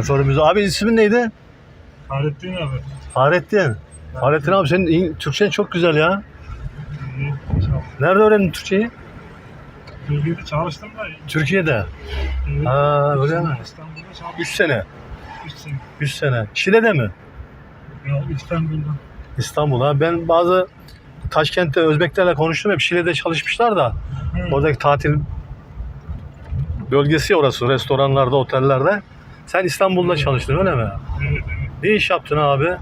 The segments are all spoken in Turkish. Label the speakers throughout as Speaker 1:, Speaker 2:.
Speaker 1: Şoförümüz. Abi ismin neydi?
Speaker 2: Fahrettin abi.
Speaker 1: Fahrettin. Fahrettin abi senin Türkçen çok güzel ya.
Speaker 2: İyi.
Speaker 1: Nerede öğrendin Türkçeyi?
Speaker 2: Türkiye'de çalıştım da.
Speaker 1: Türkiye'de.
Speaker 2: Evet.
Speaker 1: Ha, öyle
Speaker 2: sene
Speaker 1: mi?
Speaker 2: İstanbul'da çalıştım.
Speaker 1: 3 sene.
Speaker 2: 3 sene.
Speaker 1: 3 sene. Şile'de mi?
Speaker 2: Ya İstanbul'da.
Speaker 1: İstanbul'a. Ben bazı Taşkent'te Özbeklerle konuştum. Hep Şile'de çalışmışlar da.
Speaker 2: Hı.
Speaker 1: Oradaki tatil bölgesi orası. Restoranlarda, otellerde. Sen İstanbul'da çalıştın öyle mi?
Speaker 2: Evet evet.
Speaker 1: Ne iş yaptın abi?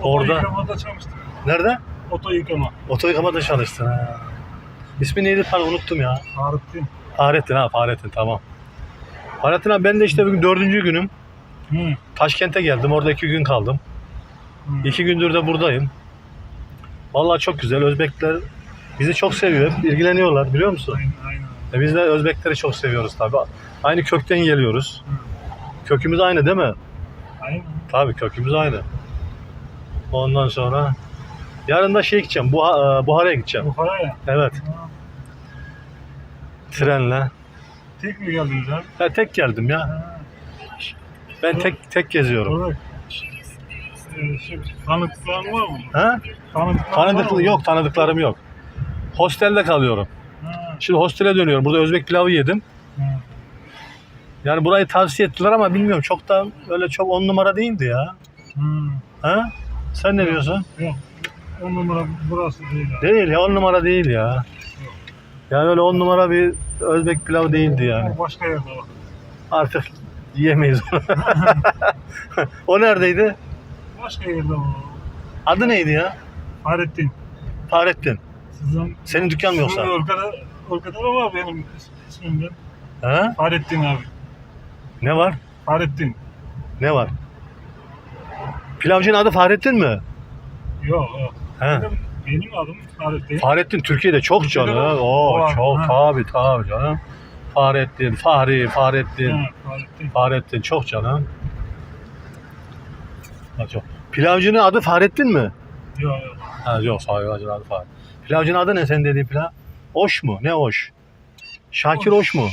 Speaker 2: Oto
Speaker 1: Orada.
Speaker 2: yıkamada çalıştım.
Speaker 1: Nerede?
Speaker 2: Oto yıkama.
Speaker 1: Oto yıkamada çalıştın. Ha. İsmi neydi? Pardon unuttum ya.
Speaker 2: Fahrettin.
Speaker 1: Fahrettin ha Fahrettin tamam. Fahrettin abi ben de işte bugün dördüncü günüm.
Speaker 2: Hı.
Speaker 1: Taşkent'e geldim. Orada iki gün kaldım.
Speaker 2: Hı.
Speaker 1: İki gündür de buradayım. Vallahi çok güzel. Özbekler bizi çok seviyor. İlgileniyorlar biliyor musun?
Speaker 2: Aynen aynen.
Speaker 1: E biz de Özbekleri çok seviyoruz tabii. Aynı kökten geliyoruz. Kökümüz aynı değil mi?
Speaker 2: Aynen.
Speaker 1: Tabii kökümüz aynı. Ondan sonra yarın da şey gideceğim. Buha, e, Buhara'ya gideceğim.
Speaker 2: Bukhara'ya.
Speaker 1: Evet.
Speaker 2: Ha.
Speaker 1: Trenle.
Speaker 2: Tek mi geldiniz abi?
Speaker 1: Ya tek geldim ya.
Speaker 2: Ha.
Speaker 1: Ben tek tek geziyorum.
Speaker 2: Orada. Ee, şey, tanıdıkların var mı?
Speaker 1: Ha?
Speaker 2: Tanıdıkların
Speaker 1: Tanıdıklı
Speaker 2: var mı?
Speaker 1: yok, tanıdıklarım yok. Hostelde kalıyorum. Şimdi hostele dönüyorum. Burada Özbek pilavı yedim.
Speaker 2: Ha.
Speaker 1: Yani burayı tavsiye ettiler ama bilmiyorum çok da öyle çok on numara değildi ya.
Speaker 2: Hı.
Speaker 1: Ha? Sen ne diyorsun?
Speaker 2: Yok. On numara burası değil abi.
Speaker 1: Değil ya on numara değil ya. Yani öyle on numara bir Özbek pilavı değildi yani.
Speaker 2: Başka yerde var.
Speaker 1: Artık yiyemeyiz onu. o neredeydi?
Speaker 2: Başka yerde var.
Speaker 1: Adı neydi ya?
Speaker 2: Fahrettin.
Speaker 1: Fahrettin.
Speaker 2: Sizin
Speaker 1: Senin dükkan mı yoksa?
Speaker 2: Orkada, Orkada var benim is- ismimden.
Speaker 1: Ha?
Speaker 2: Fahrettin abi.
Speaker 1: Ne var?
Speaker 2: Fahrettin.
Speaker 1: Ne var? Pilavcının adı Fahrettin mi?
Speaker 2: Yok yok.
Speaker 1: He.
Speaker 2: Benim, benim adım Fahrettin.
Speaker 1: Fahrettin Türkiye'de çok
Speaker 2: Türkiye'de
Speaker 1: canım. Oo
Speaker 2: Var,
Speaker 1: çok
Speaker 2: ha.
Speaker 1: tabi tabi canım. Fahrettin, Fahri, Fahrettin.
Speaker 2: Ha, Fahrettin.
Speaker 1: Fahrettin çok canım. Ha, çok. Pilavcının adı Fahrettin mi?
Speaker 2: Yok yok.
Speaker 1: Ha yok Pilavcının adı Fahrettin. Pilavcının adı ne sen dediğin pilav? Oş mu? Ne oş? Şakir Oş mu?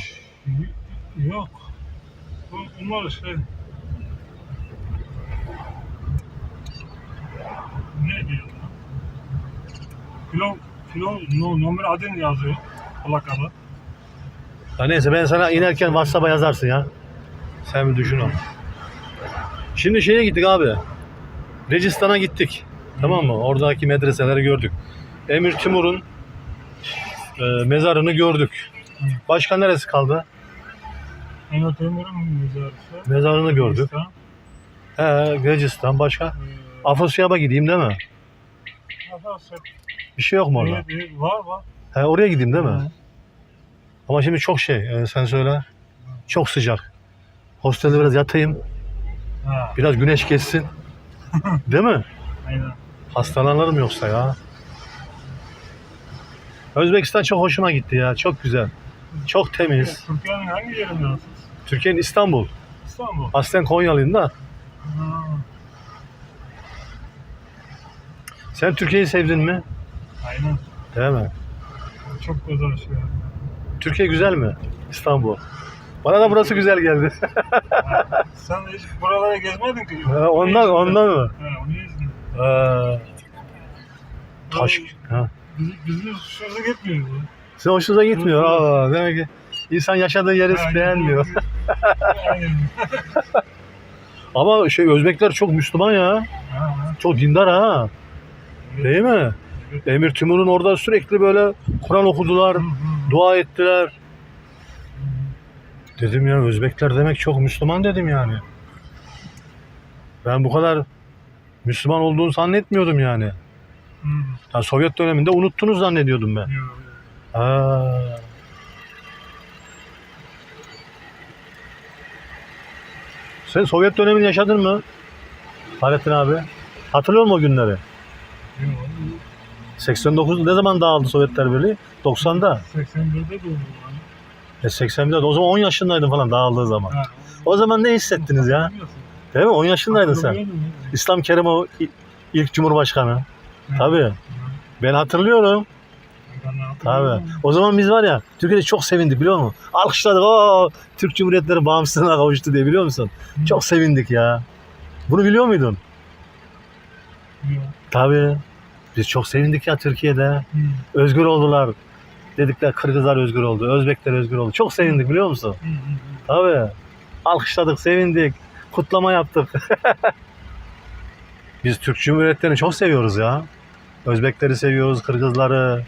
Speaker 2: Yok. Bu- Bunlar şey... Ne diyor? Kilo, kilo, no, numara adını yazıyor. Plakada.
Speaker 1: Ya neyse ben sana inerken WhatsApp'a yazarsın ya. Sen bir düşün onu. Şimdi şeye gittik abi. Registan'a gittik. Tamam mı? Oradaki medreseleri gördük. Emir Timur'un e, mezarını gördük. Başka neresi kaldı?
Speaker 2: Mehmet Emir'in müzarisi.
Speaker 1: Mezarını gördük. He, Registan başka. Afyosyab'a gideyim değil mi? Bir şey yok mu orada?
Speaker 2: Var var.
Speaker 1: He, oraya gideyim değil mi?
Speaker 2: Hı.
Speaker 1: Ama şimdi çok şey. e, sen söyle. Çok sıcak. Hostelde biraz yatayım.
Speaker 2: Ha,
Speaker 1: Biraz güneş geçsin. Değil mi?
Speaker 2: aynen.
Speaker 1: Hastalanırım yoksa ya. Özbekistan çok hoşuma gitti ya. Çok güzel. Çok temiz.
Speaker 2: Türkiye'nin hangi yerindesin?
Speaker 1: Türkiye'nin İstanbul.
Speaker 2: İstanbul.
Speaker 1: Aslen Konyalıyım da.
Speaker 2: Ha,
Speaker 1: Sen Türkiye'yi sevdin mi?
Speaker 2: aynen.
Speaker 1: Değil mi?
Speaker 2: Çok güzel şey.
Speaker 1: Türkiye güzel mi? İstanbul. Bana da burası güzel geldi.
Speaker 2: Sen hiç buralara gezmedin ki.
Speaker 1: Ha, ondan ondan mı?
Speaker 2: Ha, onu izledin.
Speaker 1: Ee, taş. Ha.
Speaker 2: Bizi, bizi hoşumuza gitmiyor bu.
Speaker 1: Size hoşunuza gitmiyor. Aa, demek ki insan yaşadığı yeri
Speaker 2: Ha,
Speaker 1: beğenmiyor.
Speaker 2: Aynen.
Speaker 1: Ama şey Özbekler çok Müslüman ya.
Speaker 2: Ha.
Speaker 1: Çok dindar ha. Değil mi? Emir Timur'un orada sürekli böyle Kur'an okudular,
Speaker 2: Hı hı.
Speaker 1: dua ettiler. Dedim ya Özbekler demek çok Müslüman dedim yani. Ben bu kadar Müslüman olduğunu zannetmiyordum yani.
Speaker 2: Hı.
Speaker 1: Ya Sovyet döneminde unuttunuz zannediyordum ben.
Speaker 2: Yok.
Speaker 1: Ha. Sen Sovyet dönemini yaşadın mı? Fahrettin abi. Hatırlıyor musun o günleri?
Speaker 2: Yok.
Speaker 1: 89 ne zaman dağıldı Sovyetler Birliği? 90'da.
Speaker 2: 81'de doğdum.
Speaker 1: E 80'de. O zaman 10 yaşındaydın falan dağıldığı zaman.
Speaker 2: Ha.
Speaker 1: O zaman ne hissettiniz ya? Değil mi? 10 yaşındaydın sen. İslam Kerimov i- ilk Cumhurbaşkanı. Tabii. Ben hatırlıyorum. Tabii. O zaman biz var ya Türkiye'de çok sevindik biliyor musun? Alkışladık. Oo, Türk Cumhuriyetleri bağımsızlığına kavuştu diye biliyor musun? Çok sevindik ya. Bunu biliyor muydun? Tabii. Biz çok sevindik ya Türkiye'de. Özgür oldular. Dedikler Kırgızlar özgür oldu. Özbekler özgür oldu. Çok sevindik biliyor musun? Tabii. Alkışladık, sevindik. Kutlama yaptık. Biz Türk Cumhuriyetlerini çok seviyoruz ya. Özbekleri seviyoruz, Kırgızları.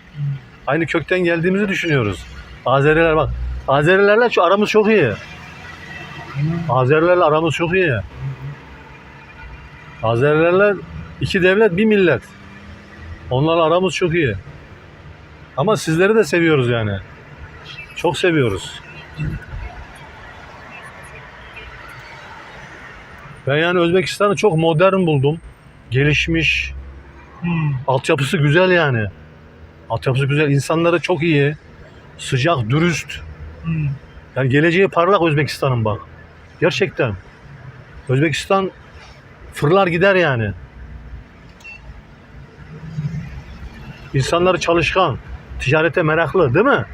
Speaker 1: Aynı kökten geldiğimizi düşünüyoruz. Azeriler bak. Azerilerle şu aramız çok iyi. Azerilerle aramız çok iyi. Azerilerle iki devlet bir millet. Onlarla aramız çok iyi. Ama sizleri de seviyoruz yani. Çok seviyoruz. Ben yani Özbekistan'ı çok modern buldum. Gelişmiş.
Speaker 2: Hı.
Speaker 1: Altyapısı güzel yani. Altyapısı güzel. İnsanları çok iyi. Sıcak, dürüst.
Speaker 2: Hı.
Speaker 1: Yani geleceği parlak Özbekistan'ın bak. Gerçekten. Özbekistan fırlar gider yani. İnsanları çalışkan, ticarete meraklı değil mi?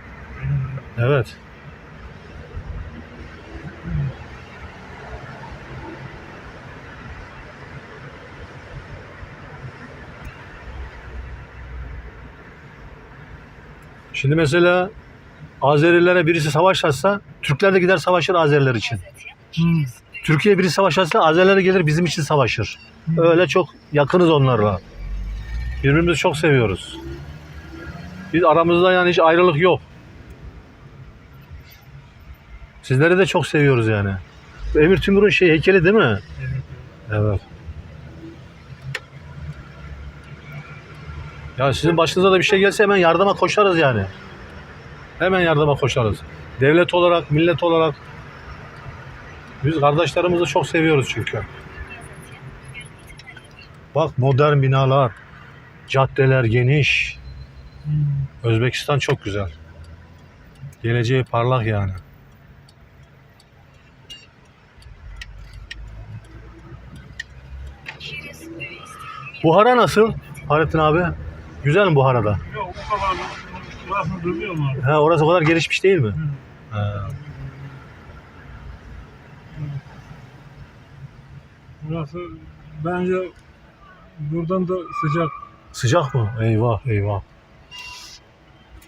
Speaker 1: Evet. Şimdi mesela Azerilere birisi savaş açsa Türkler de gider savaşır Azeriler için.
Speaker 2: Hı.
Speaker 1: Türkiye birisi savaş açsa Azeriler gelir bizim için savaşır. Öyle çok yakınız onlarla. Birbirimizi çok seviyoruz. Biz aramızda yani hiç ayrılık yok. Sizleri de çok seviyoruz yani. Emir Tümür'ün şey heykeli değil mi?
Speaker 2: Evet.
Speaker 1: Evet. Ya sizin başınıza da bir şey gelse hemen yardıma koşarız yani. Hemen yardıma koşarız. Devlet olarak, millet olarak biz kardeşlerimizi çok seviyoruz çünkü. Bak modern binalar, caddeler geniş. Özbekistan çok güzel. Geleceği parlak yani. Buhara nasıl? Fahrettin abi. Güzel mi Buhara'da?
Speaker 2: Yok o kadar burasını duymuyorum abi.
Speaker 1: Ha, orası o kadar gelişmiş değil mi?
Speaker 2: Hı.
Speaker 1: Ha.
Speaker 2: Burası bence buradan da sıcak.
Speaker 1: Sıcak mı? Eyvah eyvah.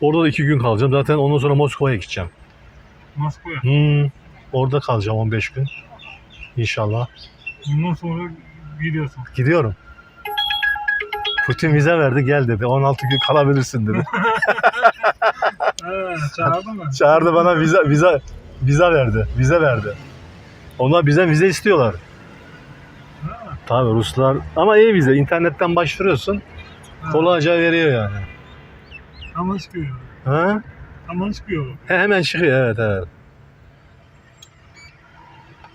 Speaker 1: Orada da iki gün kalacağım. Zaten ondan sonra Moskova'ya gideceğim.
Speaker 2: Moskova.
Speaker 1: Hmm, orada kalacağım 15 gün. İnşallah.
Speaker 2: Bundan sonra gidiyorsun.
Speaker 1: Gidiyorum. Putin vize verdi gel dedi. 16 gün kalabilirsin dedi.
Speaker 2: He, çağırdın mı?
Speaker 1: Çağırdı bana vize vize vize verdi. Vize verdi. Onlar bizden vize istiyorlar.
Speaker 2: Ha,
Speaker 1: Tabii Ruslar ama iyi vize. İnternetten başvuruyorsun.
Speaker 2: ha.
Speaker 1: Kolayca veriyor yani.
Speaker 2: Hemen çıkıyor.
Speaker 1: Ha?
Speaker 2: Hemen çıkıyor.
Speaker 1: He, hemen çıkıyor evet evet.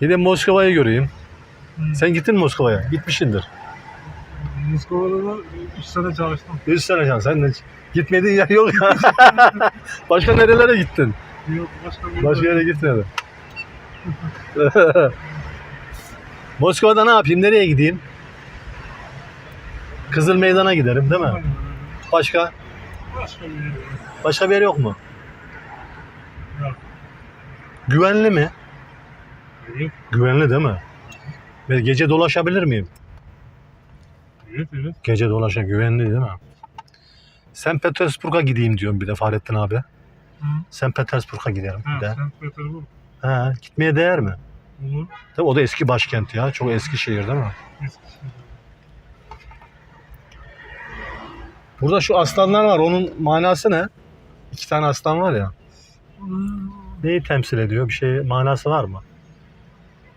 Speaker 1: Gidin Moskova'yı göreyim.
Speaker 2: Hı.
Speaker 1: Sen gittin Moskova'ya? Gitmişsindir.
Speaker 2: Moskova'da da 3 sene çalıştım.
Speaker 1: 100 sene can. Sen de gitmediğin yer yok ya. Başka nerelere gittin?
Speaker 2: Yok başka bir
Speaker 1: Başka yere gitmedin. Moskova'da ne yapayım? Nereye gideyim? Kızıl Meydan'a giderim değil mi? Başka?
Speaker 2: Başka bir yer yok.
Speaker 1: Başka bir yer yok mu?
Speaker 2: Yok.
Speaker 1: Güvenli mi?
Speaker 2: Evet,
Speaker 1: Güvenli değil mi? Ve gece dolaşabilir miyim?
Speaker 2: Evet, evet.
Speaker 1: Gece dolaşa güvenli değil mi? St. Petersburg'a gideyim diyorum bir de Fahrettin abi.
Speaker 2: Hı.
Speaker 1: St. Petersburg'a giderim bir de.
Speaker 2: Ha, St. Petersburg.
Speaker 1: Ha, gitmeye değer mi?
Speaker 2: Olur.
Speaker 1: Tabii o da eski başkent ya. Çok eski şehir değil mi?
Speaker 2: Eskişehir.
Speaker 1: Burada şu aslanlar var. Onun manası ne? İki tane aslan var ya. Neyi temsil ediyor? Bir şey manası var mı?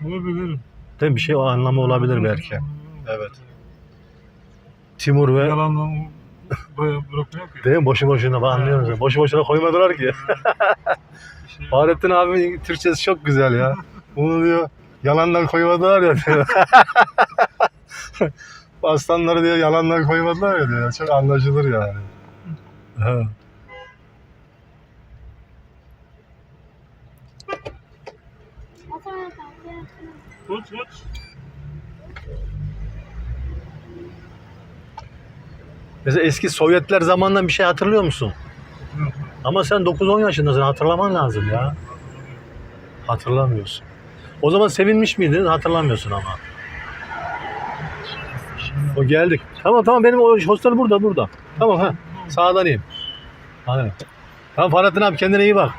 Speaker 2: Olabilir.
Speaker 1: Değil mi? Bir şey o anlamı olabilir belki. Evet. Timur ve
Speaker 2: Yalandan bırakmıyor ki.
Speaker 1: değil mi? Boşu boşuna bak anlıyoruz. ya. Boşu boşuna koymadılar ki.
Speaker 2: Bir şey-
Speaker 1: Fahrettin abimin Türkçesi çok güzel ya. Bunu diyor yalandan koymadılar ya diyor. Aslanları diyor yalandan koymadılar ya diyor. Çok anlaşılır yani. Ha.
Speaker 2: Koç koç.
Speaker 1: Mesela eski Sovyetler zamanından bir şey hatırlıyor musun?
Speaker 2: Evet.
Speaker 1: Ama sen 9-10 yaşındasın hatırlaman lazım ya. Hatırlamıyorsun. O zaman sevinmiş miydin? Hatırlamıyorsun ama. O geldik. Tamam tamam benim o hostel burada burada. Tamam ha. Sağdan iyiyim. Hadi. Tamam Fahrettin abi kendine iyi bak.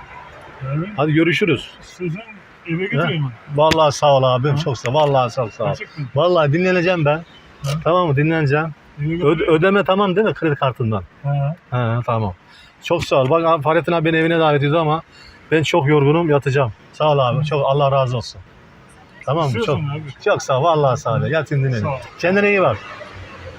Speaker 2: Yani
Speaker 1: Hadi görüşürüz.
Speaker 2: sözün eve götüreyim?
Speaker 1: Vallahi sağ ol abim. Çok sağ ol. Vallahi sağ ol. Sağ ol. Vallahi dinleneceğim ben.
Speaker 2: Ha?
Speaker 1: Tamam mı? Dinleneceğim.
Speaker 2: Götüreyim.
Speaker 1: ödeme tamam değil mi kredi kartından?
Speaker 2: Ha.
Speaker 1: Ha, tamam. Çok sağ ol. Bak Fahrettin abi beni evine davet ediyor ama ben çok yorgunum yatacağım. Sağ ol abi. Çok Allah razı olsun. Tamam mı? Çok,
Speaker 2: İstiyorsun abi.
Speaker 1: çok sağ ol. Vallahi sağ ol. Yatın dinlenin.
Speaker 2: Sağ ol.
Speaker 1: Kendine iyi bak.